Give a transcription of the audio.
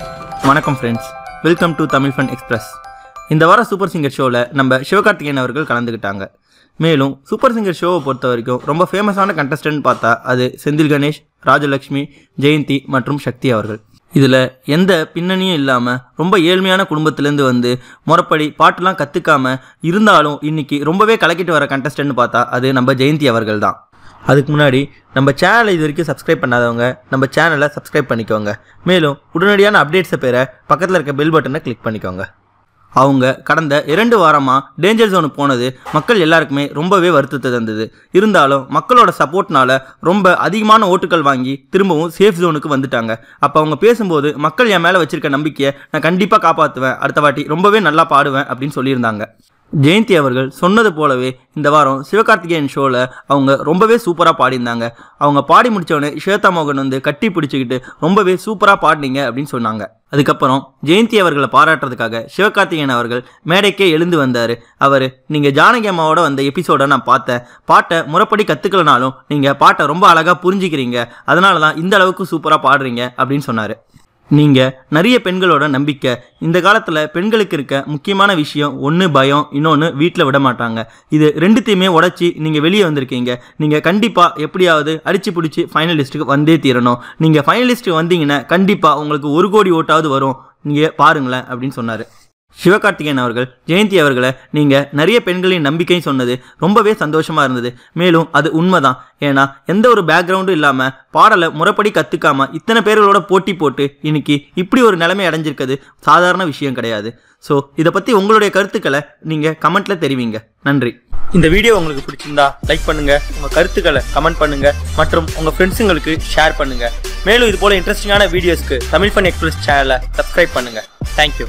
வணக்கம் friends welcome to Tamil fun express இந்த வாரம் சூப்பர் சிங்கர் ஷோவில் நம்ம சிவகார்த்திகேயன் அவர்கள் கலந்துக்கிட்டாங்க மேலும் சூப்பர் சிங்கர் ஷோவை பொறுத்த வரைக்கும் ரொம்ப ஃபேமஸான கண்டஸ்டன்ட் பார்த்தா அது செந்தில் கணேஷ் ராஜலக்ஷ்மி ஜெயந்தி மற்றும் சக்தி அவர்கள். இதில் எந்த பின்னணியும் இல்லாமல் ரொம்ப ஏழ்மையான குடும்பத்திலேருந்து வந்து முறப்படி பாட்டெலாம் கற்றுக்காம இருந்தாலும் இன்னைக்கு ரொம்பவே கலக்கிட்டு வர கண்டஸ்டன்ட் பார்த்தா அது நம்ம ஜெயந்தி அவர்கள் தான். அதுக்கு முன்னாடி நம்ம சேனலை இது வரைக்கும் சப்ஸ்கிரைப் பண்ணாதவங்க நம்ம சேனலை சப்ஸ்கிரைப் பண்ணிக்கோங்க. மேலும் உடனடியான அப்டேட்ஸை பெற பக்கத்தில் இருக்க பெல் பட்டனை கிளிக் பண்ணிக்கோங்க. அவங்க கடந்த இரண்டு வாரமாக டேஞ்சர் ஜோனுக்கு போனது மக்கள் எல்லாருக்குமே ரொம்பவே வருத்தத்தை தந்தது. இருந்தாலும் மக்களோட சப்போர்ட்னால ரொம்ப அதிகமான ஓட்டுகள் வாங்கி திரும்பவும் சேஃப் ஜோனுக்கு வந்துட்டாங்க. அப்போ அவங்க பேசும்போது மக்கள் என் மேலே வச்சிருக்க நம்பிக்கையை நான் கண்டிப்பாக காப்பாற்றுவேன் அடுத்த வாட்டி ரொம்பவே நல்லா பாடுவேன் அப்படின்னு சொல்லியிருந்தாங்க. ஜெயந்தி அவர்கள் சொன்னது போலவே இந்த வாரம் சிவகார்த்திகேயன் ஷோவில் அவங்க ரொம்பவே சூப்பராக பாடியிருந்தாங்க. அவங்க பாடி முடித்தவொடனே ஸ்வேதா மோகன் வந்து கட்டி பிடிச்சிக்கிட்டு ரொம்பவே சூப்பராக பாடினீங்க அப்படின்னு சொன்னாங்க. அதுக்கப்புறம் ஜெயந்தி அவர்களை பாராட்டுறதுக்காக சிவகார்த்திகேயன் அவர்கள் மேடைக்கே எழுந்து வந்தார். அவர் நீங்கள் ஜானகி அம்மாவோட வந்த எபிசோடை நான் பார்த்தேன். பாட்டை முறைப்படி கற்றுக்கலனாலும் நீங்கள் பாட்டை ரொம்ப அழகாக புரிஞ்சுக்கிறீங்க. அதனால தான் இந்த அளவுக்கு சூப்பராக பாடுறீங்க அப்படின்னு சொன்னார். நீங்கள் நிறைய பெண்களோட நம்பிக்கை. இந்த காலத்தில் பெண்களுக்கு இருக்க முக்கியமான விஷயம் ஒன்று பயம் இன்னொன்று வீட்டில் விட மாட்டாங்க. இது ரெண்டுத்தையுமே உடச்சி நீங்கள் வெளியே வந்திருக்கீங்க. நீங்கள் கண்டிப்பாக எப்படியாவது அடிச்சு பிடிச்சி ஃபைனலிஸ்ட்டுக்கு வந்தே தீரணும். நீங்கள் ஃபைனலிஸ்ட்டுக்கு வந்தீங்கன்னா கண்டிப்பாக உங்களுக்கு ஒரு கோடி ஓட்டாவது வரும். நீங்கள் பாருங்களேன் அப்படின்னு சொன்னார். சிவகார்த்திகேயன் அவர்கள் ஜெயந்தி அவர்களை நீங்கள் நிறைய பெண்களின் நம்பிக்கையும் சொன்னது ரொம்பவே சந்தோஷமாக இருந்தது. மேலும் அது உண்மைதான். ஏன்னா எந்த ஒரு பேக்ரவுண்டும் இல்லாமல் பாடலை முறைப்படி கற்றுக்காம இத்தனை பேர்களோட போட்டி போட்டு இன்னைக்கு இப்படி ஒரு நிலைமை அடைஞ்சிருக்கிறது சாதாரண விஷயம் கிடையாது. ஸோ இதை பற்றி உங்களுடைய கருத்துக்களை நீங்கள் கமெண்ட்டில் தெரிவிங்க. நன்றி. இந்த வீடியோ உங்களுக்கு பிடிச்சிருந்தா லைக் பண்ணுங்கள் உங்கள் கருத்துக்களை கமெண்ட் பண்ணுங்கள் மற்றும் உங்கள் ஃப்ரெண்ட்ஸுங்களுக்கு ஷேர் பண்ணுங்கள் மேலும் இது போல் இன்ட்ரெஸ்டிங்கான வீடியோஸ்க்கு தமிழ் ஃபன் எக்ஸ்பிரஸ் சேனலை சப்ஸ்கிரைப் பண்ணுங்கள் தேங்க்யூ